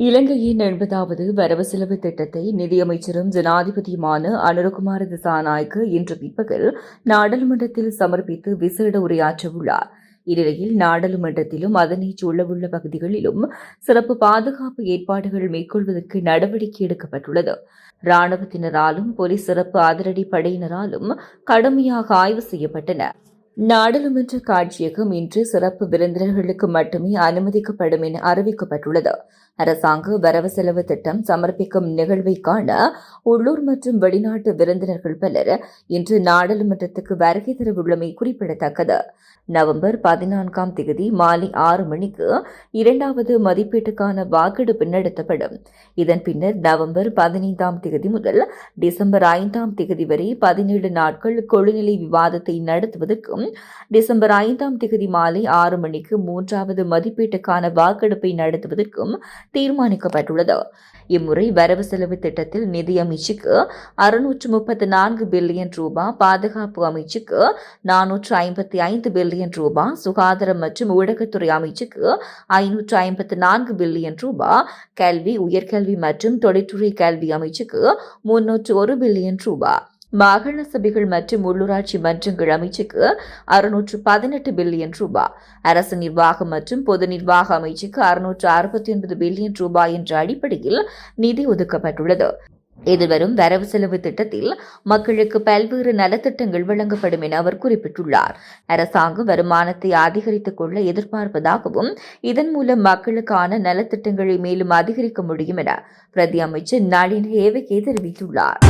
இலங்கையின் எண்பதாவது வரவு செலவு திட்டத்தை நிதியமைச்சரும் ஜனாதிபதியுமான அனுரகுமார திசாநாயக்கு இன்று பிற்பகல் நாடாளுமன்றத்தில் சமர்ப்பித்து விசேட உரையாற்றவுள்ளார். இந்நிலையில் நாடாளுமன்றத்திலும் அதனை சூழவுள்ள பகுதிகளிலும் சிறப்பு பாதுகாப்பு ஏற்பாடுகள் மேற்கொள்வதற்கு நடவடிக்கை எடுக்கப்பட்டுள்ளது. ராணுவத்தினராலும் போலீஸ் சிறப்பு அதிரடி படையினராலும் கடுமையாக ஆய்வு செய்யப்பட்டன. நாடாளுமன்ற காட்சியகம் இன்று சிறப்பு விருந்தினர்களுக்கு மட்டுமே அனுமதிக்கப்படும் என அறிவிக்கப்பட்டுள்ளது. அரசாங்க வரவு செலவு திட்டம் சமர்ப்பிக்கும் நிகழ்வை காண உள்ளூர் மற்றும் வெளிநாட்டு விருந்தினர்கள் பலர் இன்று நாடாளுமன்றத்துக்கு வருகை தரவுள்ளமை குறிப்பிடத்தக்கது. நவம்பர் பதினான்காம் தேதி மாலை ஆறு மணிக்கு இரண்டாவது மதிப்பீட்டுக்கான வாக்கெடுப்பு நடத்தப்படும். இதன் பின்னர் நவம்பர் பதினைந்தாம் தேதி முதல் டிசம்பர் ஐந்தாம் தேதி வரை பதினேழு நாட்கள் கொழுநிலை விவாதத்தை நடத்துவதற்கும் டிசம்பர் ஐந்தாம் தேதி மாலை ஆறு மணிக்கு மூன்றாவது மதிப்பீட்டுக்கான வாக்கெடுப்பை நடத்துவதற்கும் தீர்மானிக்கப்பட்டுள்ளது. இம்முறை வரவு செலவு திட்டத்தில் நிதி அமைச்சுக்கு அறுநூற்று முப்பத்தி நான்கு பில்லியன் ரூபாய் பாதுகாப்பு அமைச்சுக்கு நானூற்று ஐம்பத்தி ஐந்து பில்லியன் ரூபாய் சுகாதாரம் மற்றும் ஊடகத்துறை அமைச்சுக்கு ஐநூற்று ஐம்பத்தி நான்கு பில்லியன் ரூபாய் கல்வி உயர்கல்வி மற்றும் தொழில்துறை கல்வி அமைச்சுக்கு முன்னூற்று ஒரு பில்லியன் ரூபாய் மாகாண சபைகள் மற்றும் உள்ளூராட்சி மன்றங்கள் அமைச்சுக்கு அறுநூற்று பதினெட்டு பில்லியன் ரூபாய் அரசு நிர்வாகம் மற்றும் பொது நிர்வாக அமைச்சுக்கு அறுநூற்று அறுபத்தி ஒன்பது பில்லியன் ரூபாய் என்ற அடிப்படையில் நிதி ஒதுக்கப்பட்டுள்ளது. எதிர்வரும் வரவு செலவு திட்டத்தில் மக்களுக்கு பல்வேறு நலத்திட்டங்கள் வழங்கப்படும் என அவர் குறிப்பிட்டுள்ளார். அரசாங்கம் வருமானத்தை அதிகரித்துக் கொள்ள எதிர்பார்ப்பதாகவும் இதன் மூலம் மக்களுக்கான நலத்திட்டங்களை மேலும் அதிகரிக்க முடியும் என பிரதி அமைச்சர் நளின் ஹேவகே தெரிவித்துள்ளார்.